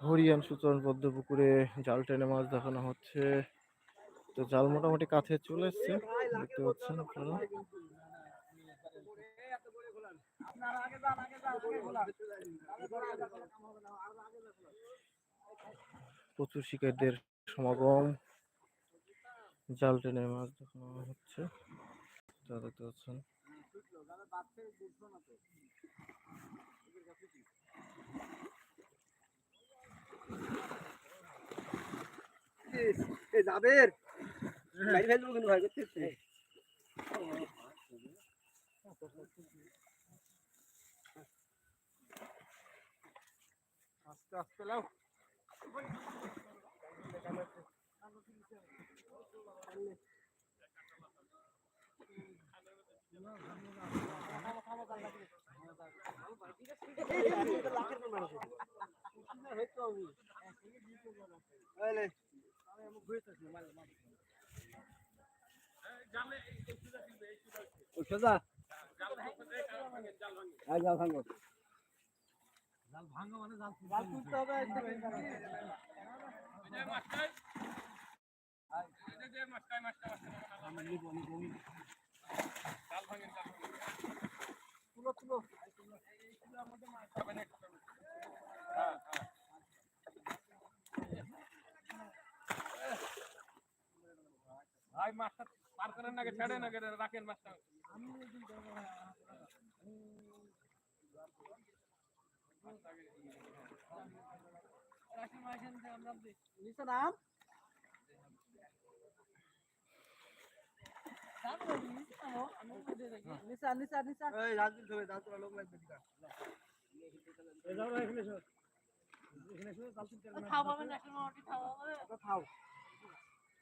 হরিয়ান সুচন পদ্ম পুকুরে জাল টেনে মাছ দেখানো হচ্ছে। তো জাল মোটামুটি কাছে চলে এসছে, দেখতে পাচ্ছেন আপনারা। প্রচুর শিকারীদের সমাগম। জাল টেনে মাছ দেখানো হচ্ছে। তা দেখতে পাচ্ছেন। যাবের গাড়ি ফেলবো কিন্তু ভাই করতেছে আস্তে আস্তে লাও সোজা? জাল ভাঙো। জাল ভাঙো মানে জাল তুলতে হবে। তুলো তুলো। ভাই মাছটা পার করেন না ছেড়ে না রাখেন মাছটা নিচে নাম। নিচা নিচা নিচা। এই রাত দিন ধরে রাত লোক লাগবে দিকা এই যাও এখানে এসো। এখানে এসো কাল তিন চার খাওয়া পাবেন একটা মোটামুটি খাওয়া হবে তো খাও এই নিচে নামো ঘরে করতে পারছি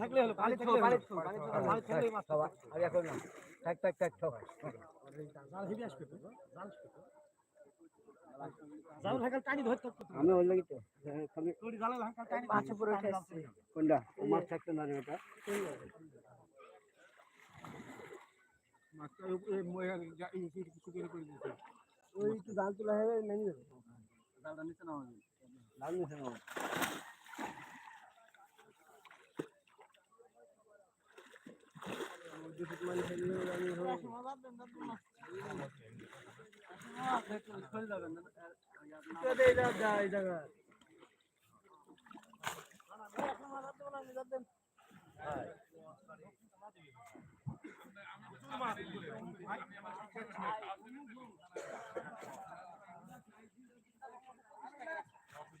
থাকলে হলো পানি থাকলে পানি পানি থাকলে আর এখন থাক থাক থাক থাক জাল ভাগাল টানি ধরতে আমি ওই লাগি তো তোর জালে ভাগাল টানি মাছ উপরে উঠে আসছে কোনটা ও মাছ থাকতে না ওটা মাছটা এই ময়া এই কিছু করে করে দিয়েছে ওই একটু জাল তোলা হবে নামি যাবে জালটা নিচে নামা যাবে জাল নিচে নামা না মামা আমি সেটা না আমাদের স্বামীকে বলে তোমাকে তুমি বলেছ তুমি তোমার ঠিকানা আমি লিখিলে তোমাকে টিকিট দিয়েছি আমি তো অত অত দূরে দিয়েছি তো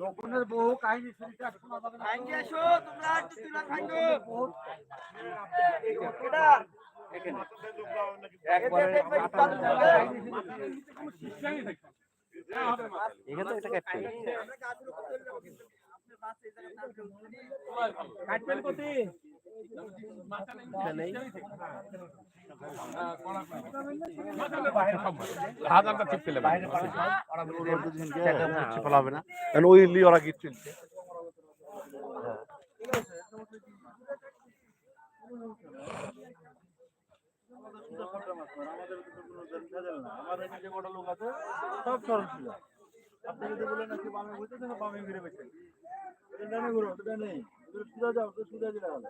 লোকনের বহু কাহিনী শুনতে শোনা যাবে না। ভাঙ্গি আসো তোমরা একটু তুলা বহুত এটা এখানে তো একটা ক্যাপ্টেন। কাটবেন লি ওরা গিট চলছে আমাদের যে লোক আছে? সব সরল ছিল আপনি যদি বলেন আজকে বামে ঘুরতেছেন বামে ঘুরে বেছে এটা নেই ঘুরো এটা নেই। সুদা যাও সুদা দিলে হবে